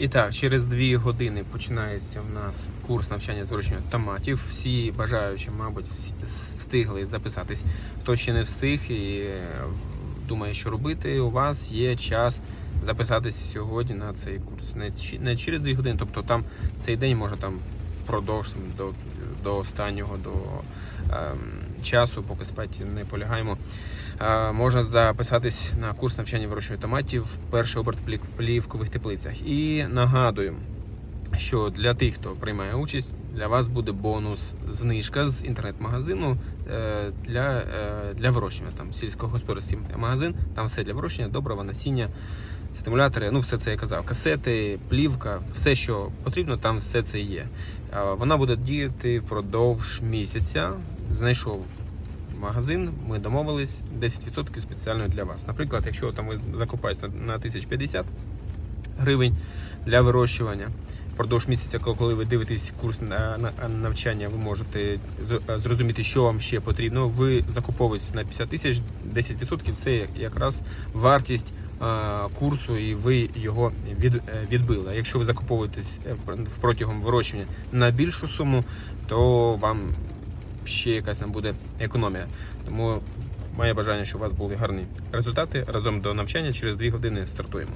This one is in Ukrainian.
І так, через дві години починається в нас курс навчання з томатів. Всі бажаючі, мабуть, встигли записатись. Хто ще не встиг і е, думає, що робити, у вас є час записатись сьогодні на цей курс. Не, не через дві години, тобто там цей день може там впродовж до, до останнього до е, часу, поки спати не полягаємо. Е, можна записатись на курс навчання вирощування томатів перший оберт плів- плівкових теплицях. І нагадую, що для тих, хто приймає участь, для вас буде бонус знижка з інтернет-магазину е, для, е, для вирощування. Там сільськогосподарський магазин, там все для вирощення, добрива, насіння, стимулятори, ну все це я казав, касети, плівка, все, що потрібно, там все це є. Вона буде діяти впродовж місяця. Знайшов магазин, ми домовились 10% спеціально для вас. Наприклад, якщо там ви закупаєтесь на 1050 гривень для вирощування. Впродовж місяця, коли ви дивитесь курс на, на навчання, ви можете зрозуміти, що вам ще потрібно. Ви закуповуєтесь на 50 тисяч, 10% це якраз вартість е, курсу, і ви його е, відбили. А якщо ви закуповуєтесь е, протягом вирощування на більшу суму, то вам ще якась там буде економія. Тому моє бажання, щоб у вас були гарні результати. Разом до навчання через 2 години стартуємо.